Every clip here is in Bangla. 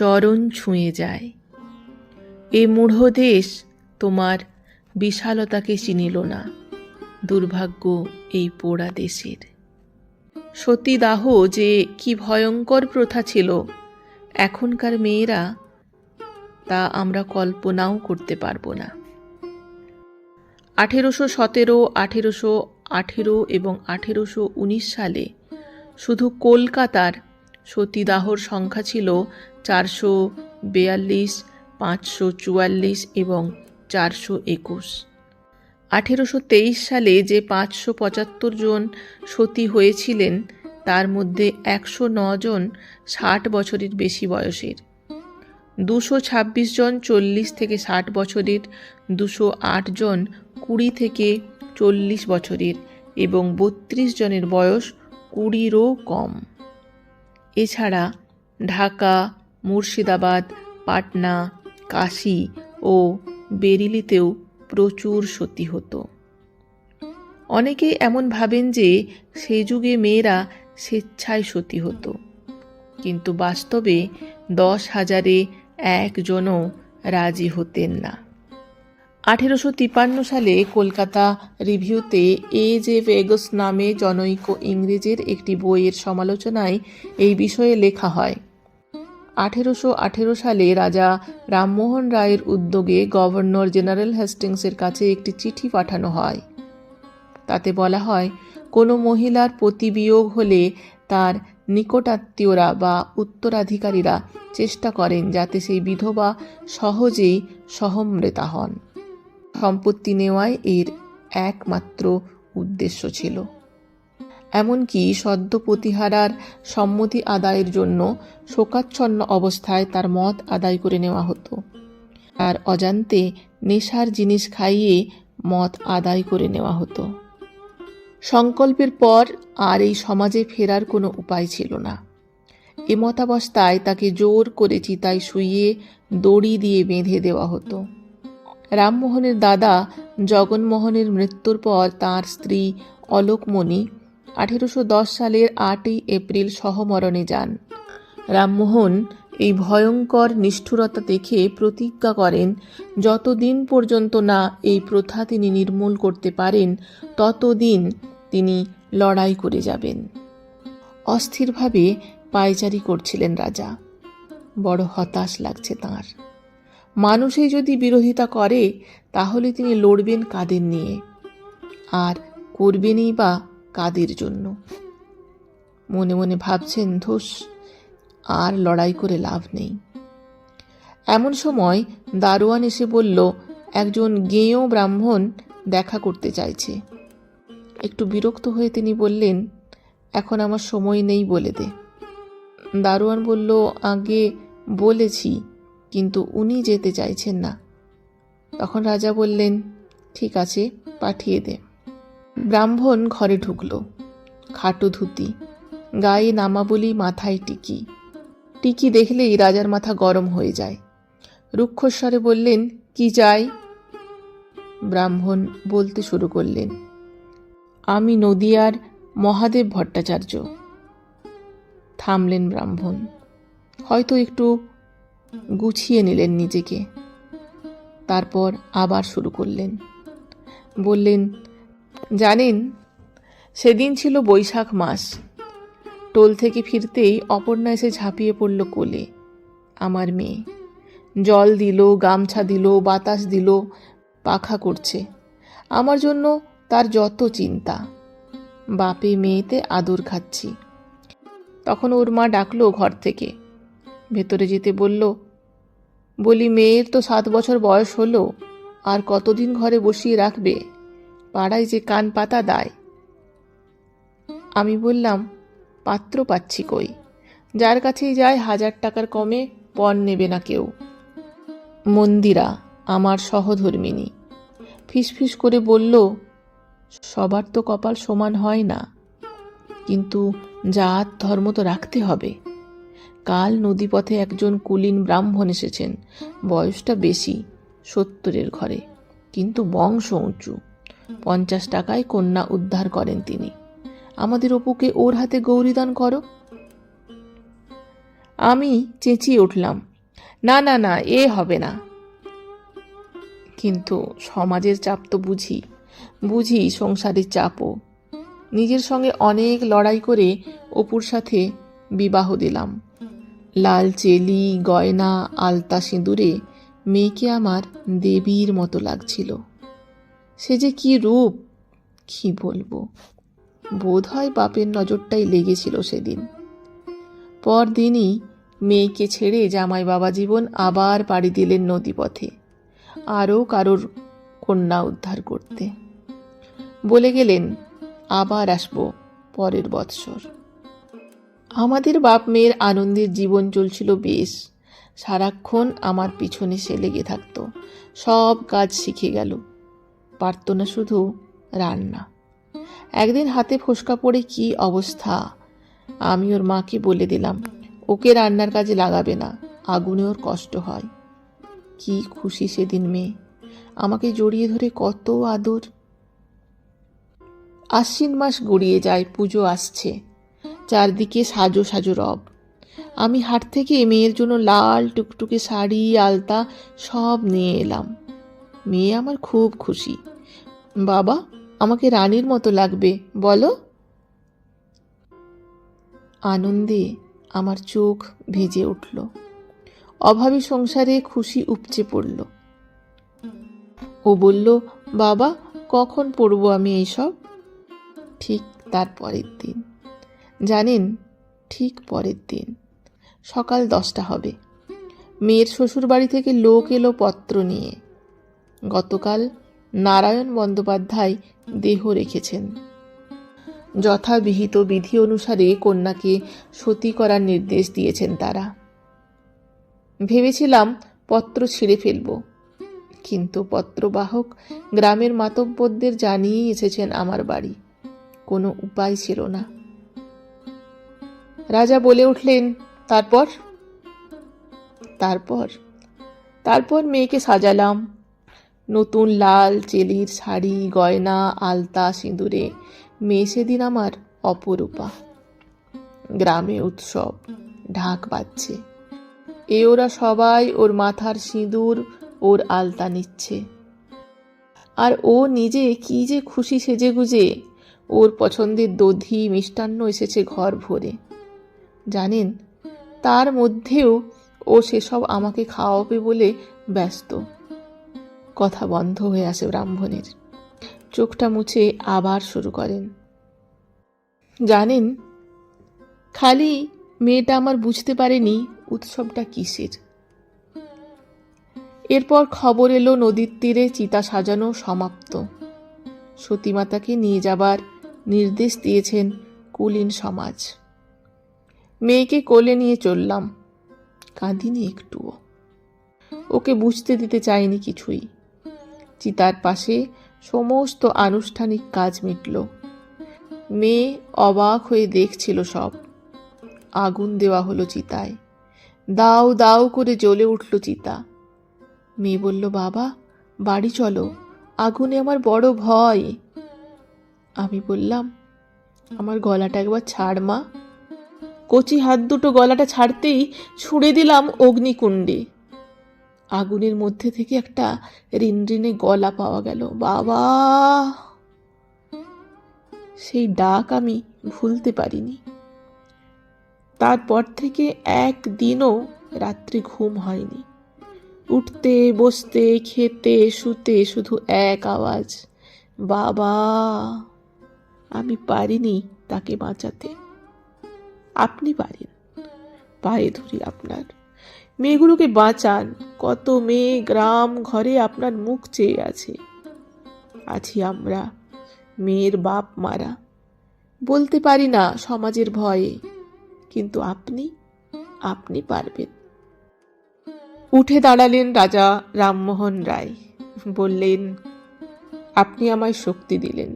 চরণ ছুঁয়ে যায়। এ মূঢ় দেশ তোমার বিশালতাকে চিনিল না। দুর্ভাগ্য এই পোড়া দেশের। সতীদাহ যে কি ভয়ঙ্কর প্রথা ছিল, এখনকার মেয়েরা তা আমরা কল্পনাও করতে পারব না। আঠেরোশো সতেরো, আঠেরোশো আঠেরো এবং আঠেরোশো উনিশ সালে শুধু কলকাতার সতীদাহর সংখ্যা ছিল চারশো বেয়াল্লিশ, পাঁচশো চুয়াল্লিশ এবং চারশো একুশ। আঠেরোশো তেইশ সালে যে পাঁচশো পঁচাত্তর জন সতী হয়েছিলেন, তার মধ্যে একশো জন ষাট বছরের বেশি বয়সের। দুশো ছাব্বিশ জন চল্লিশ থেকে ষাট বছরের, দুশো আট জন কুড়ি থেকে চল্লিশ বছরের এবং বত্রিশ জনের বয়স কুড়িরও কম। এছাড়া ঢাকা, মুর্শিদাবাদ, পাটনা, কাশি ও বেরিলিতেও প্রচুর সতী হতো। অনেকে এমন ভাবেন যে সেই যুগে মেয়েরা স্বেচ্ছায় সতী হতো। কিন্তু বাস্তবে দশ হাজারে একজনও রাজি হতেন না। আঠেরোশো তিপান্ন সালে কলকাতা রিভিউতে এ জে ভেগস নামে জনৈক ইংরেজের একটি বইয়ের সমালোচনায় এই বিষয়ে লেখা হয়। আঠেরোশো আঠেরো সালে রাজা রামমোহন রায়ের উদ্যোগে গভর্নর জেনারেল হেস্টিংসের কাছে একটি চিঠি পাঠানো হয়। তাতে বলা হয়, কোনো মহিলার প্রতিবিয়োগ হলে তার নিকটাত্মীয়রা বা উত্তরাধিকারীরা চেষ্টা করেন যাতে সেই বিধবা সহজেই সহমৃতা হন। সম্পত্তি নেওয়াই এর একমাত্র উদ্দেশ্য ছিল। এমনকি সদ্য প্রতিহারার সম্মতি আদায়ের জন্য শোকাচ্ছন্ন অবস্থায় তার মত আদায় করে নেওয়া হতো। আর অজান্তে নেশার জিনিস খাইয়ে মত আদায় করে নেওয়া হতো। সংকল্পের পর আর এই সমাজে ফেরার কোনো উপায় ছিল না। এ মতাবস্থায় তাকে জোর করে চিতায় শুইয়ে দড়ি দিয়ে বেঁধে দেওয়া হতো। রামমোহনের দাদা জগনমোহনের মৃত্যুর পর তার স্ত্রী অলোকমণি আঠেরোশো দশ সালের আটই এপ্রিল সহমরণে যান। রামমোহন এই ভয়ঙ্কর নিষ্ঠুরতা দেখে প্রতিজ্ঞা করেন, যতদিন পর্যন্ত না এই প্রথা তিনি নির্মূল করতে পারেন, ততদিন তিনি লড়াই করে যাবেন। অস্থিরভাবে পায়চারি করছিলেন রাজা। বড় হতাশ লাগছে তাঁর। মানুষই যদি বিরোধিতা করে, তাহলে তিনি লড়বেন কাদের নিয়ে? আর করবেনই বা কাদের জন্য? মনে মনে ভাবছেন, ধুস, আর লড়াই করে লাভ নেই। এমন সময় দারোয়ান এসে বলল, একজন গেঁয়ো ব্রাহ্মণ দেখা করতে চাইছে। একটু বিরক্ত হয়ে তিনি বললেন, এখন আমার সময় নেই বলে দে। দারোয়ান বলল, আগে বলেছি কিন্তু উনি যেতে চাইছেন না। তখন রাজা বললেন, ঠিক আছে, পাঠিয়ে দে। ব্রাহ্মণ ঘরে ঢুকল, খাটো ধুতি, গায়ে নামাবলি মাথায় টিকি। টিকি দেখলেই রাজার মাথা গরম হয়ে যায়। রুক্ষস্বরে বললেন, কি চাই? ব্রাহ্মণ বলতে শুরু করলেন, আমি নদিয়ার মহাদেব ভট্টাচার্য। থামলেন ব্রাহ্মণ, হয়তো একটু গুছিয়ে নিলেন নিজেকে। তারপর আবার শুরু করলেন। বললেন, জানেন, সেদিন ছিল বৈশাখ মাস। টোল থেকে ফিরতেই অপর্ণা এসে ঝাঁপিয়ে পড়ল কোলে। আমার মেয়ে। জল দিল, গামছা দিল, বাতাস দিল, পাখা করছে। আমার জন্য তার যত চিন্তা। বাপে মেয়েতে আদর খাচ্ছি। তখন ওর মা ডাকলো ঘর থেকে। ভেতরে যেতে বলল, বলি, মেয়ের তো সাত বছর বয়স হলো, আর কতদিন ঘরে বসিয়ে রাখবে? পাড়ায় যে কান পাতা দায়। আমি বললাম, পাত্র পাচ্ছি কই? যার কাছেই যায় হাজার টাকার কমে পণ নেবে না কেউ। মন্দিরা, আমার সহধর্মিনী, ফিসফিস করে বলল, সবার তো কপাল সমান হয় না, কিন্তু জাত ধর্ম তো রাখতে হবে। কাল নদীপথে একজন কুলীন ব্রাহ্মণ এসেছেন। বয়সটা বেশি, সত্তরের ঘরে। কিন্তু বংশ উঁচু। পঞ্চাশ টাকায় কন্যা উদ্ধার করেন তিনি। আমাদের অপুকে ওর হাতে গৌরীদান করো। আমি চেঁচিয়ে উঠলাম, না না না, এ হবে না। কিন্তু সমাজের চাপ তো বুঝি। বুঝি সংসারের চাপও। নিজের সঙ্গে অনেক লড়াই করে অপুর সাথে বিবাহ দিলাম। লাল চেলি, গয়না, আলতা সিঁদুরে মেয়েকে আমার দেবীর মতো লাগছিল। সে যে কি রূপ, কি বলব? বোধ হয় বাপের নজরটাই লেগেছিল সেদিন। পরদিনই মেয়েকে ছেড়ে জামাই বাবা জীবন আবার পাড়ি দিলেন নদীপথে, আরও কারোর কন্যা উদ্ধার করতে। বলে গেলেন, আবার আসব পরের বৎসর। আমাদের বাপ মেয়ের আনন্দের জীবন চলছিল বেশ। সারাক্ষণ আমার পিছনে সে লেগে থাকত। সব কাজ শিখে গেল। পারত না শুধু রান্না। একদিন হাতে ফোসকা পড়ে কি অবস্থা? আমি ওর মাকে বলে দিলাম, ওকে রান্নার কাজে লাগাবে না, আগুনে ওর কষ্ট হয়। কি খুশি সেদিন মেয়ে। আমাকে জড়িয়ে ধরে কত আদর। আশ্বিন মাস গড়িয়ে যায়, পুজো আসছে। চারদিকে সাজো সাজো রব। আমি হাট থেকে মেয়ের জন্য লাল টুকটুকে শাড়ি, আলতা সব নিয়ে এলাম। মেয়ে আমার খুব খুশি। বাবা, আমাকে রানীর মতো লাগবে, বলো। আনন্দে আমার চোখ ভেজে উঠল। অভাবী সংসারে খুশি উপচে পড়ল। ও বলল, বাবা, কখন পড়ব আমি এইসব? ঠিক তার পরের দিন। জানেন, ঠিক পরের দিন। সকাল দশটা হবে। মেয়ের শ্বশুর বাড়ি থেকে লোক এলো পত্র নিয়ে। গতকাল নারায়ণ বন্দ্যোপাধ্যায় দেহ রেখেছেন। যথাবিহিত বিধি অনুসারে কন্যাকে সতী করার নির্দেশ দিয়েছেন তারা। ভেবেছিলাম পত্র ছিঁড়ে ফেলব, কিন্তু পত্রবাহক গ্রামের মাতব্বরদের জানিয়েই এসেছেন আমার বাড়ি। কোনো উপায় ছিল না। রাজা বলে উঠলেন, তারপর? তারপর? তারপর মেয়েকে সাজালাম। নতুন লাল চেলির শাড়ি, গয়না, আলতা, সিঁদুরে, মেয়ে সেদিন আমার অপরূপা। গ্রামে উৎসব, ঢাক বাজছে। এ ওরা সবাই ওর মাথার সিঁদুর, ওর আলতা নিচ্ছে। আর ও নিজে কি যে খুশি সেজে গুজে ওর পছন্দের দধি মিষ্টান্ন এসেছে ঘর ভরে। জানেন? তার মধ্যেও ও সেসব আমাকে খাওয়াবে বলে ব্যস্ত। কথা বন্ধ হয়ে আসে ব্রাহ্মণের। চোখটা মুছে আবার শুরু করেন। জানেন, খালি মেয়েটা আমার বুঝতে পারেনি উৎসবটা কিসের। এরপর খবর এলো নদীর তীরে চিতা সাজানো সমাপ্ত। সতীমাতাকে নিয়ে যাবার নির্দেশ দিয়েছেন কুলীন সমাজ। মেয়েকে কোলে নিয়ে চললাম। কাঁদিনি একটুও। ওকে বুঝতে দিতে চাইনি কিছুই। চিতার পাশে সমস্ত আনুষ্ঠানিক কাজ মিটল। মেয়ে অবাক হয়ে দেখছিল সব। আগুন দেওয়া হলো চিতায়। দাও দাও করে জ্বলে উঠল চিতা। মেয়ে বলল, বাবা, বাড়ি চলো। আগুনে আমার বড় ভয়। আমি বললাম, আমার গলাটা একবার ছাড় মা। কচি হাত দুটো গলাটা ছাড়তেই ছুঁড়ে দিলাম অগ্নিকুণ্ডে। আগুনের মধ্যে থেকে একটা রিনরিনে গলা পাওয়া গেল। বাবা! সেই ডাক আমি ভুলতে পারিনি। তারপর থেকে একদিনও রাত্রি ঘুম হয়নি। উঠতে, বসতে, খেতে, শুতে শুধু এক আওয়াজ। বাবা! আমি পারিনি তাকে বাঁচাতে। আপনি পারেন। পায়ে ধরি আপনার। মেয়েগুলোকে বাঁচান। কত মেয়ে গ্রাম ঘরে আপনার মুখ চেয়ে আছে। আছি আমরা মেয়ের বাপ মারা। বলতে পারি না সমাজের ভয়ে, কিন্তু আপনি আপনি পারবেন। উঠে দাঁড়ালেন রাজা রামমোহন রায়। বললেন, আপনি আমায় শক্তি দিলেন।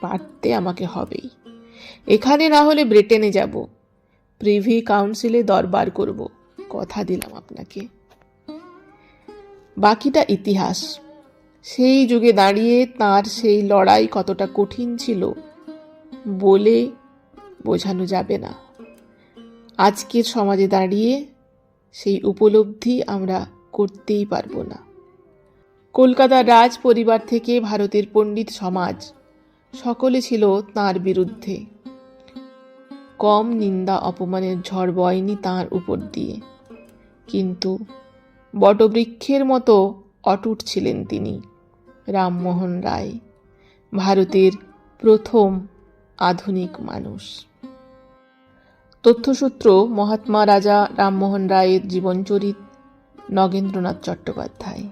পারতে আমাকে হবেই। এখানে না হলে ব্রিটেনে যাব। প্রিভি কাউন্সিলে দরবার করব। কথা দিলাম আপনাকে। বাকিটা ইতিহাস। সেই যুগে দাঁড়িয়ে তার সেই লড়াই কতটা কঠিন ছিল বলে বোঝানো যাবে না। আজকের সমাজে দাঁড়িয়ে সেই উপলব্ধি আমরা করতেই পারব না। কলকাতার রাজ পরিবার থেকে ভারতের পণ্ডিত সমাজ সকলে ছিল তাঁর বিরুদ্ধে। কম নিন্দা অপমানের ঝড় বয়নি তাঁর উপর দিয়ে। কিন্তু বটবৃক্ষের মতো অটুট ছিলেন তিনি রামমোহন রায়, ভারতের প্রথম আধুনিক মানুষ। তথ্যসূত্র, মহাত্মা রাজা রামমোহন রায়ের জীবনচরিত নগেন্দ্রনাথ চট্টোপাধ্যায়।